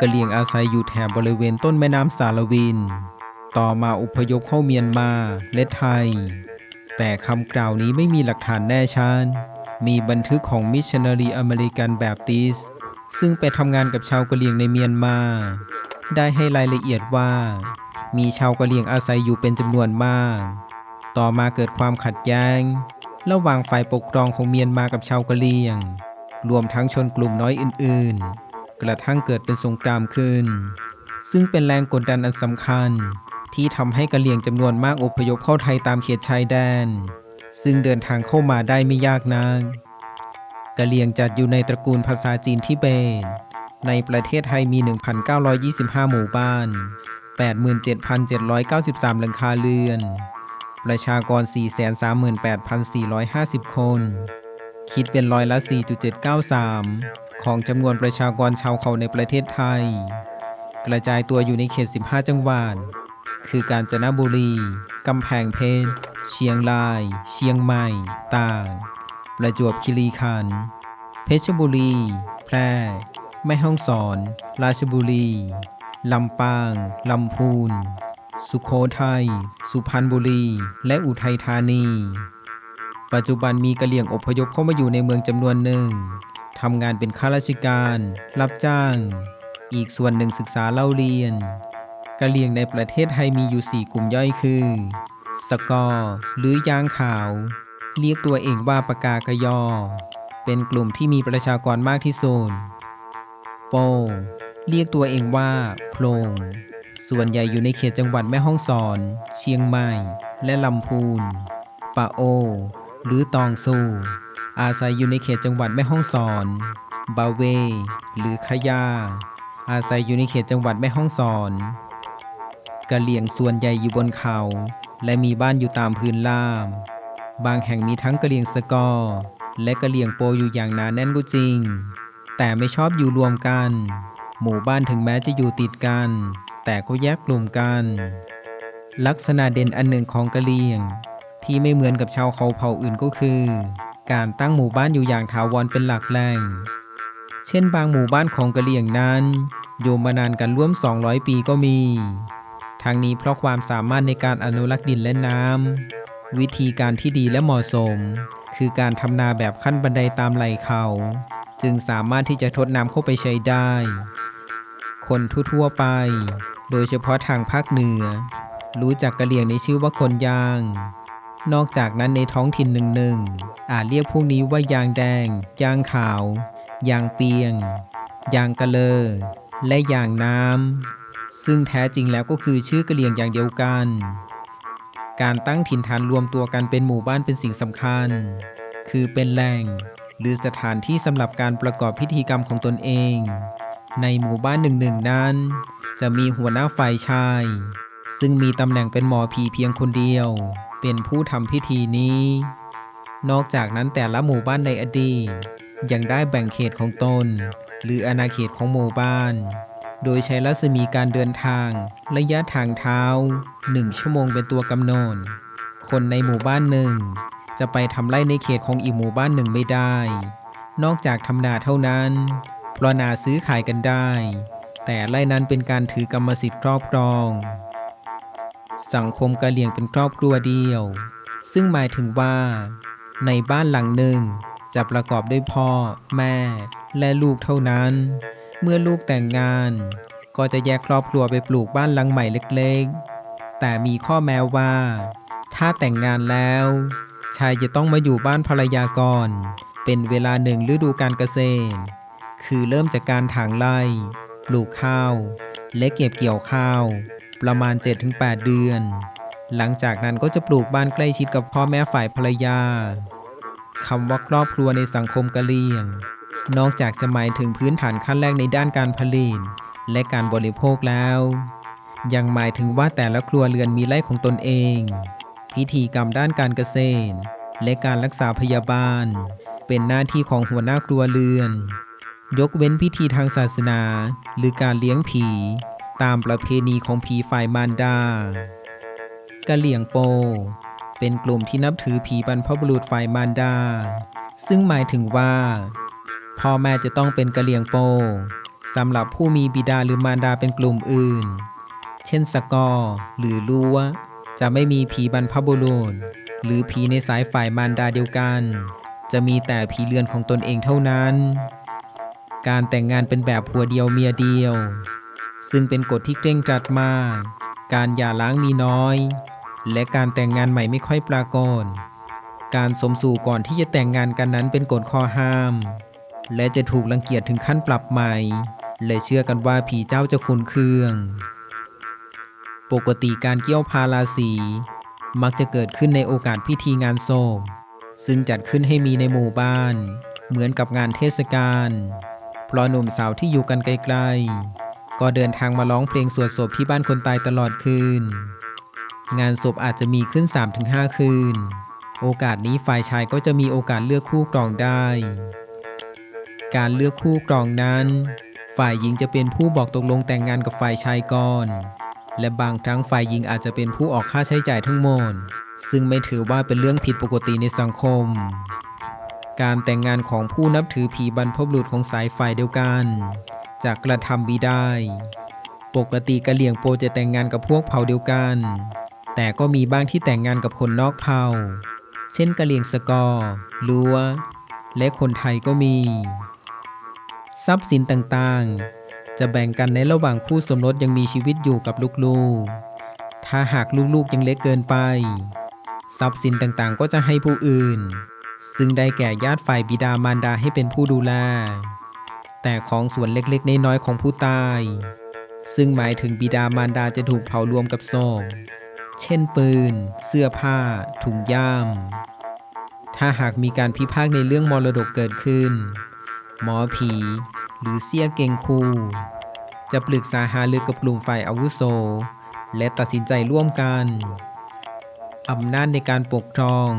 กะเหรี่ยงอาศัยอยู่แถบบริเวณต้นแม่น้ำสารวิน ต่อมาอพยพเข้าเมียนมาและไทย แต่คำกล่าวนี้ไม่มีหลักฐานแน่ชัด มีบันทึกของมิชชันนารีอเมริกันแบบติส ซึ่งไปทำงานกับชาวกะเหรี่ยงในเมียนมา ได้ให้รายละเอียดว่า มีชาวกะเหรี่ยงอาศัยอยู่เป็นจำนวนมาก ต่อมาเกิดความขัดแย้ง ระหว่างฝ่ายปกครองของเมียนมากับชาวกะเหรี่ยง รวมทั้งชนกลุ่มน้อยอื่น ๆ กระทั่งเกิดเป็นสงครามขึ้น ซึ่งเป็นแรงกดดันอันสำคัญ ที่ทำให้กะเหรี่ยงจำนวนมากอพยพเข้าไทยตามเขตชายแดน ซึ่งเดินทางเข้ามาได้ไม่ยากนักกะเหรี่ยงจัดอยู่ในตระกูลภาษาจีนทิเบตในประเทศไทยมี 1,925 หมู่บ้าน 87,793 หลังคาเรือน ประชากร 438,450 คน คิดเป็นร้อยละ 4.793 ของจำนวนประชากรชาวเขาในประเทศไทย กระจายตัวอยู่ในเขต 15 จังหวัด คือกาญจนบุรี กำแพงเพชร เชียงราย เชียงใหม่ ตาก ประจวบคีรีขันธ์ เพชรบุรี แพร่ แม่ฮ่องสอน ราชบุรี ลำปาง ลำพูน สุโขทัย สุพรรณบุรี และอุทัยธานี ปัจจุบันมีกะเหรี่ยงอพยพเข้ามาอยู่ในเมืองจำนวนหนึ่ง ทำงานเป็นข้าราชการ รับจ้าง อีกส่วนหนึ่งศึกษาเล่าเรียนกะเหรี่ยงในประเทศไทยมีอยู่ 4 กลุ่มย่อยคือ สกอหรือยางขาว เรียกตัวเองว่าปากากยอ เป็นกลุ่มที่มีประชากรมากที่สุดโป เรียกตัวเองว่าโพลงส่วนใหญ่อยู่ในเขตจังหวัดแม่ฮ่องสอน เชียงใหม่ และลำพูนปะโอ หรือตองซู อาศัยอยู่ในเขตจังหวัดแม่ฮ่องสอน บาเว หรือขยา อาศัยอยู่ในเขตจังหวัดแม่ฮ่องสอนกะเหลี่ยงส่วนใหญ่อยู่บนเขา และมีบ้านอยู่ตามพื้นราบบางแห่งมีทั้งกะเหลี่ยงสกอ และกะเหลี่ยงโปอยู่อย่างหนาแน่นก็จริง แต่ไม่ชอบอยู่รวมกัน หมู่บ้านถึงแม้จะอยู่ติดกัน แต่ก็แยกกลุ่มกัน ลักษณะเด่นอันหนึ่งของกะเหรี่ยง ที่ไม่เหมือนกับชาวเขาเผ่าอื่นก็คือ การตั้งหมู่บ้านอยู่อย่างถาวรเป็นหลักแหล่ง เช่นบางหมู่บ้านของกะเหรี่ยงนั้น อยู่มานานกันร่วม 200 ปีก็มี ทั้งนี้เพราะความสามารถในการอนุรักษ์ดินและน้ำ วิธีการที่ดีและเหมาะสม คือการทำนาแบบขั้นบันไดตามไหล่เขา จึงสามารถที่จะทดน้ำเข้าไปใช้ได้ คนทั่วๆไป โดยเฉพาะทางภาคเหนือ รู้จักกะเหรี่ยงในชื่อว่าคนยาง นอกจากนั้นในท้องถิ่นหนึ่งๆ อาจเรียกพวกนี้ว่ายางแดง ยางขาวยางเปียง ยางกะเลอ และยางน้ำ ซึ่งแท้จริงแล้วก็คือชื่อกะเหรี่ยงอย่างเดียวกัน การตั้งถิ่นฐานรวมตัวกันเป็นหมู่บ้านเป็นสิ่งสำคัญ คือเป็นแหล่งหรือสถานที่สำหรับการประกอบพิธีกรรมของตนเอง ในหมู่บ้านหนึ่งๆนั้น จะมีหัวหน้าฝ่ายชาย ซึ่งมีตำแหน่งเป็นหมอผีเพียงคนเดียว เป็นผู้ทำพิธีนี้ นอกจากนั้นแต่ละหมู่บ้านในอดีต ยังได้แบ่งเขตของตน หรืออาณาเขตของหมู่บ้าน โดยใช้รัศมีการเดินทาง ระยะทางเท้า 1 ชั่วโมงเป็นตัวกำหนด คนในหมู่บ้านหนึ่ง จะไปทำไร่ในเขตของอีกหมู่บ้านหนึ่งไม่ได้ นอกจากทำนาเท่านั้น เพราะนาซื้อขายกันได้ แต่ไร่นั้นเป็นการถือกรรมสิทธิ์ครอบครอง สังคมกะเหรี่ยงเป็นครอบครัวเดียว ซึ่งหมายถึงว่า ในบ้านหลังหนึ่งจะประกอบด้วยพ่อ แม่ และลูกเท่านั้น เมื่อลูกแต่งงาน ก็จะแยกครอบครัวไปปลูกบ้านหลังใหม่เล็กๆ แต่มีข้อแม้ว่า ถ้าแต่งงานแล้ว ชายจะต้องมาอยู่บ้านภรรยาก่อน เป็นเวลาหนึ่งฤดูการเกษตร คือเริ่มจากการถางไร่ปลูกข้าว และเก็บเกี่ยวข้าว ประมาณ 7-8 เดือน หลังจากนั้นก็จะปลูกบ้านใกล้ชิดกับพ่อแม่ฝ่ายภรรยาคำว่าครอบครัวในสังคมกะเหรี่ยง นอกจากจะหมายถึงพื้นฐานขั้นแรกในด้านการผลิตและการบริโภคแล้ว ยังหมายถึงว่าแต่ละครัวเรือนมีไร่ของตนเอง พิธีกรรมด้านการเกษตร และการรักษาพยาบาล เป็นหน้าที่ของหัวหน้าครัวเรือน ยกเว้นพิธีทางศาสนา หรือการเลี้ยงผี ตามประเพณีของผีฝ่ายมารดากะเหลี่ยงโป เป็นกลุ่มที่นับถือผีบรรพบุรุษฝ่ายมารดา ซึ่งหมายถึงว่า พ่อแม่จะต้องเป็นกะเหลี่ยงโปสำหรับผู้มีบิดาหรือมารดาเป็นกลุ่มอื่น เช่นสกอร์หรือลัวจะไม่มีผีบรรพบุรุษ หรือผีในสายฝ่ายมารดาเดียวกัน จะมีแต่ผีเรือนของตนเองเท่านั้น การแต่งงานเป็นแบบผัวเดียวเมียเดียว ซึ่งเป็นกฎที่เคร่งครัดมาก การหย่าร้างมีน้อย และการแต่งงานใหม่ไม่ค่อยปรากฏ การสมสู่ก่อนที่จะแต่งงานกันนั้นเป็นกฎข้อห้าม และจะถูกรังเกียจถึงขั้นปรับใหม่ และเชื่อกันว่าผีเจ้าจะคุนเคือง ปกติการเกี่ยวพาราสีมักจะเกิดขึ้นในโอกาสพิธีงานศพซึ่งจัดขึ้นให้มีในหมู่บ้าน เหมือนกับงานเทศกาลเพราะหนุ่มสาวที่อยู่กันไกลๆ ก็เดินทางมาร้องเพลงสวดศพที่บ้านคนตายตลอดคืน งานศพอาจจะมีขึ้น 3-5 คืน โอกาสนี้ฝ่ายชายก็จะมีโอกาสเลือกคู่ครองได้ การเลือกคู่ครองนั้น ฝ่ายหญิงจะเป็นผู้บอกตกลงแต่งงานกับฝ่ายชายก่อน และบางครั้งฝ่ายหญิงอาจจะเป็นผู้ออกค่าใช้จ่ายทั้งหมด ซึ่งไม่ถือว่าเป็นเรื่องผิดปกติในสังคม การแต่งงานของผู้นับถือผีบรรพบุรุษของสายฝ่ายเดียวกัน จากกระทำบิได้ ปกติกะเหลี่ยงโปจะแต่งงานกับพวกเผ่าเดียวกัน แต่ก็มีบ้างที่แต่งงานกับคนนอกเผ่า เช่นกะเหลี่ยงสกอร์ลัว และคนไทยก็มี ทรัพย์สินต่างๆ จะแบ่งกันในระหว่างคู่สมรสยังมีชีวิตอยู่กับลูกๆ ถ้าหากลูกๆยังเล็กเกินไป ทรัพย์สินต่างๆ ก็จะให้ผู้อื่น ซึ่งได้แก่ญาติฝ่ายบิดามารดาให้เป็นผู้ดูแล แต่ของส่วนเล็กๆน้อยๆของผู้ตาย ซึ่งหมายถึงบิดามารดาจะถูกเผารวมกับศพเช่นปืน เสื้อผ้า ถุงย่าม ถ้าหากมีการพิพากในเรื่องมรดกเกิดขึ้น หมอผี หรือเสี้ยเกงคู จะปรึกษาหารือกับกลุ่มฝ่ายอาวุโส และตัดสินใจร่วมกัน อำนาจในการปกครอง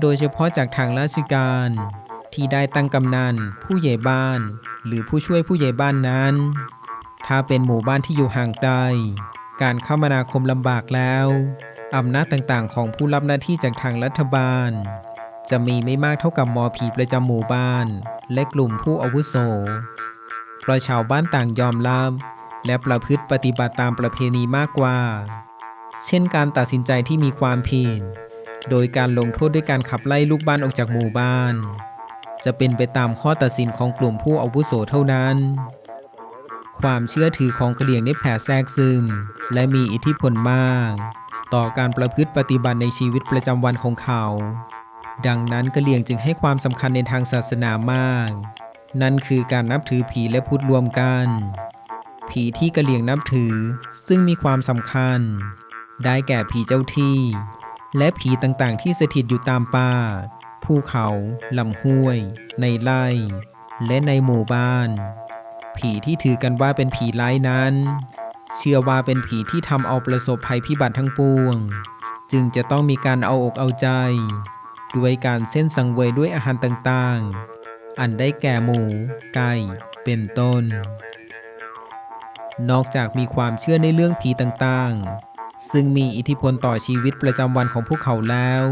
โดยเฉพาะจากทางราชการ ที่ได้ตั้งกำนัน ผู้ใหญ่บ้าน หรือผู้ช่วยผู้ใหญ่บ้านนั้น ถ้าเป็นหมู่บ้านที่อยู่ห่างไกล การคมนาคมลำบากแล้ว อำนาจต่างๆ ของผู้รับหน้าที่จากทางรัฐบาล จะมีไม่มากเท่ากับมอผีประจำหมู่บ้าน และกลุ่มผู้อาวุโส เพราะชาวบ้านต่างยอมรับ และประพฤติปฏิบัติตามประเพณีมากกว่า เช่นการตัดสินใจที่มีความผิด โดยการลงโทษด้วยการขับไล่ลูกบ้านออกจากหมู่บ้าน จะเป็นไปตามข้อตัดสินของกลุ่มผู้อาวุโสเท่านั้น ความเชื่อถือของกะเหรี่ยงได้แผ่แทรกซึม และมีอิทธิพลมาก ต่อการประพฤติปฏิบัติในชีวิตประจำวันของเขา ดังนั้นกะเหรี่ยงจึงให้ความสำคัญในทางศาสนามาก นั่นคือการนับถือผีและพุทธรวมกัน ผีที่กะเหรี่ยงนับถือซึ่งมีความสำคัญ ได้แก่ผีเจ้าที่ และผีต่างๆ ที่สถิตอยู่ตามป่า ภูเขาลำห้วย ในไร่ และในหมู่บ้าน ผีที่ถือกันว่าเป็นผีร้ายนั้น เชื่อว่าเป็นผีที่ทำเอาประสบภัยพิบัติทั้งปวง จึงจะต้องมีการเอาอกเอาใจ ด้วยการเส้นสังเวยด้วยอาหารต่างๆ อันได้แก่หมู ไก่ เป็นต้น นอกจากมีความเชื่อในเรื่องผีต่างๆ ซึ่งมีอิทธิพลต่อชีวิตประจำวันของพวกเขาแล้ว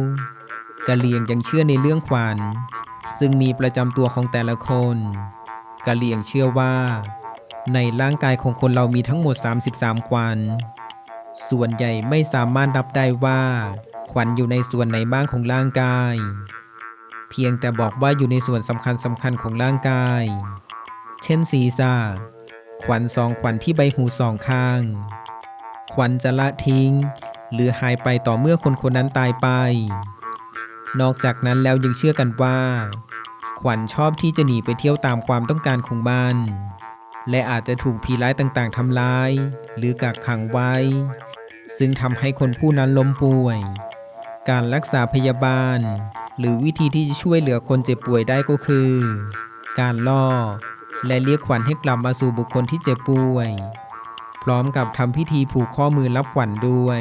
กะเหลี่ยงยังเชื่อในเรื่องขวัญ ซึ่งมีประจำตัวของแต่ละคนกะเหลี่ยงเชื่อว่า ในร่างกายของคนเรามีทั้งหมด 33 ขวัญ ส่วนใหญ่ไม่สามารถนับได้ว่า ขวัญอยู่ในส่วนไหนบ้างของร่างกาย เพียงแต่บอกว่าอยู่ในส่วนสำคัญสำคัญของร่างกาย เช่นศีรษะขวัญสองขวัญที่ใบหูสองข้าง ขวัญจะละทิ้ง หรือหายไปต่อเมื่อคนคนนั้นตายไป นอกจากนั้นแล้วยังเชื่อกันว่า ขวัญชอบที่จะหนีไปเที่ยวตามความต้องการของมันและอาจจะถูกผีร้ายต่างๆทำร้าย หรือกักขังไว้ ซึ่งทำให้คนผู้นั้นล้มป่วย การรักษาพยาบาล หรือวิธีที่จะช่วยเหลือคนเจ็บป่วยได้ก็คือ การล่อ และเรียกขวัญให้กลับมาสู่บุคคลที่เจ็บป่วย พร้อมกับทำพิธีผูกข้อมือรับขวัญด้วย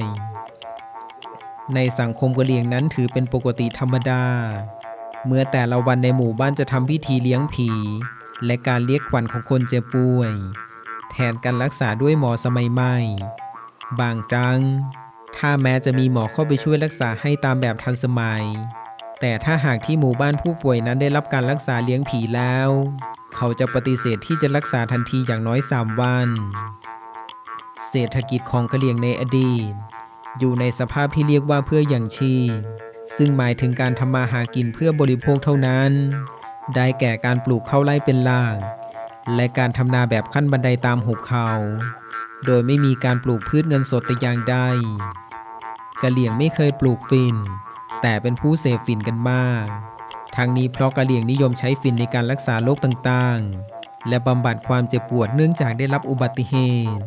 ในสังคมกะเหรี่ยงนั้นถือเป็นปกติธรรมดา เมื่อแต่ละวันในหมู่บ้านจะทำพิธีเลี้ยงผี และการเรียกขวัญของคนเจ็บป่วย แทนการรักษาด้วยหมอสมัยใหม่ บางครั้ง ถ้าแม้จะมีหมอเข้าไปช่วยรักษาให้ตามแบบทันสมัย แต่ถ้าหากที่หมู่บ้านผู้ป่วยนั้นได้รับการรักษาเลี้ยงผีแล้ว เขาจะปฏิเสธที่จะรักษาทันทีอย่างน้อย 3 วัน เศรษฐกิจของกะเหรี่ยงในอดีต อยู่ในสภาพที่เรียกว่าเพื่ออย่างชีพซึ่งหมายถึงการทำมาหากินเพื่อบริโภคเท่านั้น ได้แก่การปลูกข้าวไร่เป็นหลักและการทำนาแบบขั้นบันไดตามหุบเขา โดยไม่มีการปลูกพืชเงินสดแต่อย่างใดกะเหรี่ยงไม่เคยปลูกฝิ่นแต่เป็นผู้เสพฝิ่นกันมาก ทั้งนี้เพราะกะเหรี่ยงนิยมใช้ฝิ่นในการรักษาโรคต่างๆ และบำบัดความเจ็บปวดเนื่องจากได้รับอุบัติเหตุ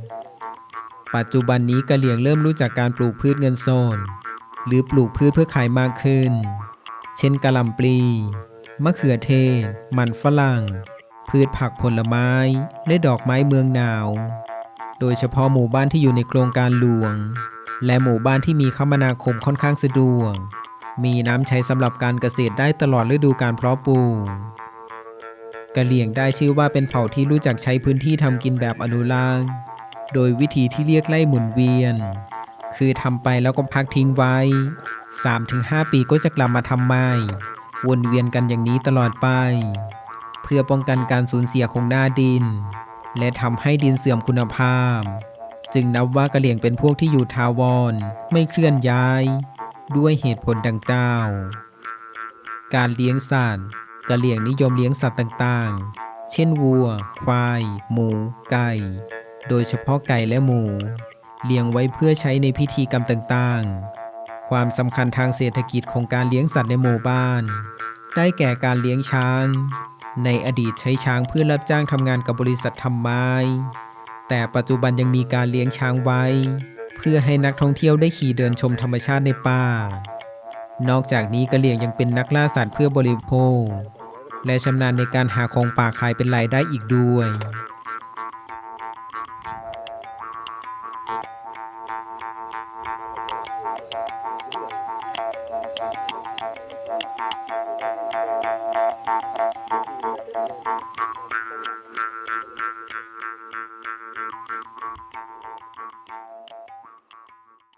ปัจจุบันนี้กะเหรี่ยงเริ่มรู้จักการปลูกพืชเงินสดหรือปลูกพืชเพื่อขายมากขึ้น เช่นกะหล่ำปลี มะเขือเทศ มันฝรั่ง พืชผักผลไม้ และดอกไม้เมืองหนาว โดยเฉพาะหมู่บ้านที่อยู่ในโครงการหลวง และหมู่บ้านที่มีคมนาคมค่อนข้างสะดวก มีน้ำใช้สำหรับการเกษตรได้ตลอดฤดูการเพาะปลูกกะเหรี่ยงได้ชื่อว่าเป็นเผ่าที่รู้จักใช้พื้นที่ทำกินแบบอนุรักษ์ โดยวิธีที่เรียกไล่หมุนเวียน คือทำไปแล้วก็พักทิ้งไว้ 3-5 ปีก็จะกลับมาทำใหม่ วนเวียนกันอย่างนี้ตลอดไป เพื่อป้องกันการสูญเสียของหน้าดิน และทำให้ดินเสื่อมคุณภาพ จึงนับว่ากะเหลี่ยงเป็นพวกที่อยู่ทาวร ไม่เคลื่อนย้าย ด้วยเหตุผลดังกล่าว การเลี้ยงสัตว์กะเหลี่ยงนิยมเลี้ยงสัตว์ต่างๆ เช่นวัว ควาย หมู ไก่ โดยเฉพาะไก่และหมู เลี้ยงไว้เพื่อใช้ในพิธีกรรมต่างๆ ความสำคัญทางเศรษฐกิจของการเลี้ยงสัตว์ในหมู่บ้าน ได้แก่การเลี้ยงช้าง ในอดีตใช้ช้างเพื่อรับจ้างทำงานกับบริษัททำไม้ แต่ปัจจุบันยังมีการเลี้ยงช้างไว้ เพื่อให้นักท่องเที่ยวได้ขี่เดินชมธรรมชาติในป่า นอกจากนี้กะเหลี่ยงยังเป็นนักล่าสัตว์เพื่อบริโภค และชำนาญในการหาของป่าขายเป็นรายได้อีกด้วย